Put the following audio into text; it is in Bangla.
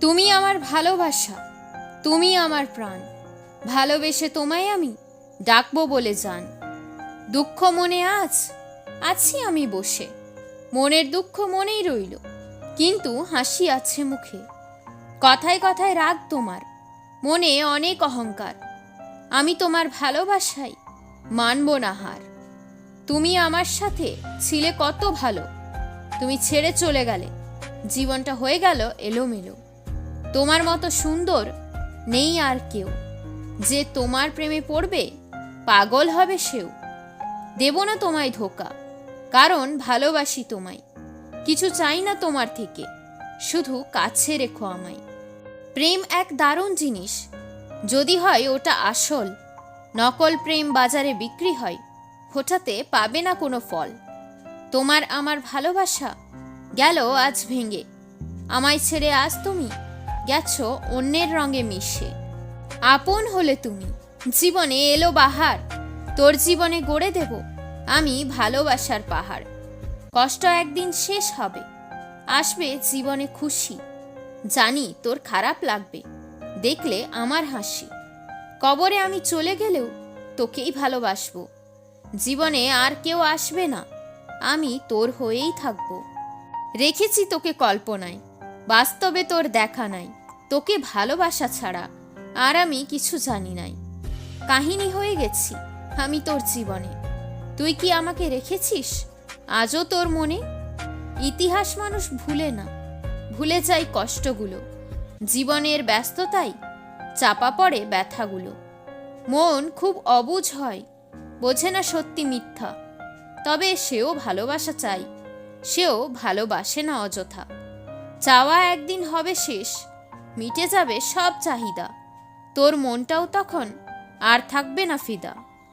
তুমি আমার ভালোবাসা, তুমি আমার প্রাণ। ভালোবেসে তোমায় আমি ডাকবো বলে যান। দুঃখ মনে আজ, আছি আমি বসে। মনের দুঃখ মনেই রইল, কিন্তু হাসি আছে মুখে। কথায় কথায় রাগ তোমার, মনে অনেক অহংকার। আমি তোমার ভালোবাসাই মানব না হার। তুমি আমার সাথে ছিলে কত ভালো, তুমি ছেড়ে চলে গেলে, জীবনটা হয়ে গেল এলোমেলো। তোমার মতো সুন্দর নেই আর কেউ। যে তোমার প্রেমে পড়বে, পাগল হবে সেও। দেব না তোমায় ধোকা, কারণ ভালোবাসি তোমায়। কিছু চাই না তোমার থেকে, শুধু কাছে রেখো আমায়। প্রেম এক দারুণ জিনিস, যদি হয় ওটা আসল। নকল প্রেম বাজারে বিক্রি হয়, ওটাতে পাবে না কোনো ফল। তোমার আমার ভালোবাসা গেল আজ ভেঙে, আমায় ছেড়ে আজ তুমি গেছো অন্যের রঙে মিশে। আপন হলে তুমি, জীবনে এলো বাহার, তোর জীবনে গড়ে দেব আমি ভালোবাসার পাহাড়। কষ্ট একদিন শেষ হবে, আসবে জীবনে খুশি, জানি তোর খারাপ লাগবে, দেখলে আমার হাসি। কবরে আমি চলে গেলেও তোকেই ভালোবাসবো, জীবনে আর কেউ আসবে না, আমি তোর হয়েই থাকব। রেখেছি তোকে কল্পনায়, বাস্তবে তোর দেখা নাই। তোকে ভালোবাসা ছাড়া আর আমি কিছু জানি নাই। কাহিনী হয়ে গেছি আমি তোর জীবনে। তুই কি আমাকে রেখেছিস? আজও তোর মনে? ইতিহাস মানুষ ভুলে না, ভুলে যায় কষ্টগুলো। জীবনের ব্যস্ততাই চাপা পড়ে ব্যথাগুলো। মন খুব অবুঝ হয়, বোঝে না সত্যি মিথ্যা। তবে সেও ভালোবাসা চাই, সেও ভালোবাসে না অযথা। চাওয়া একদিন হবে শেষ মিটে যাবে সব চাহিদা। তোর মনটাও তখন আর থাকবে না ফিদা।